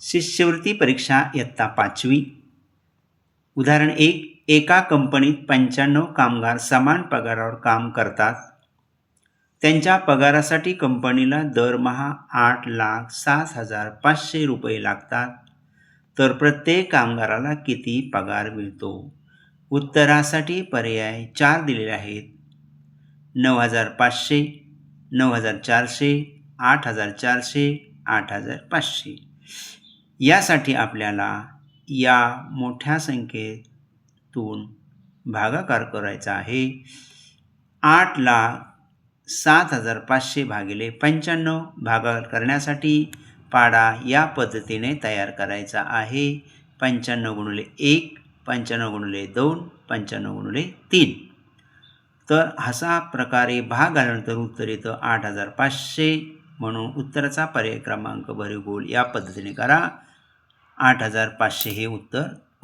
शिष्यवृत्ती परीक्षा इयत्ता पाचवी. उदाहरण एक एका कंपनीत पंच्याण्णव कामगार समान पगारावर काम करतात. त्यांच्या पगारासाठी कंपनीला दरमहा आठ लाख सात हजार पाचशे रुपये लागतात. तर प्रत्येक कामगाराला किती पगार मिळतो? उत्तरासाठी पर्याय चार दिलेले आहेत. नऊ हजार पाचशे नऊ हजार चारशे आठ हजार चारशे आठ हजार पाचशे. यासाठी आपल्याला या मोठ्या संख्येतून भागाकार करायचा आहे. आठ लाख सात हजार पाचशे भागिले पंच्याण्णव भागाकार करण्यासाठी पाडा या पद्धतीने तयार करायचा आहे. पंच्याण्णव गुणले एक पंच्याण्णव गुणले दोन पंच्याण्णव गुणले तीन. तर असा प्रकारे भाग आल्यानंतर उत्तर येतं आठ हजार पाचशे. म्हणून उत्तराचा पर्याय क्रमांक भरीव गोल या पद्धतीने करा. आठ हजार पाचशे हे उत्तर.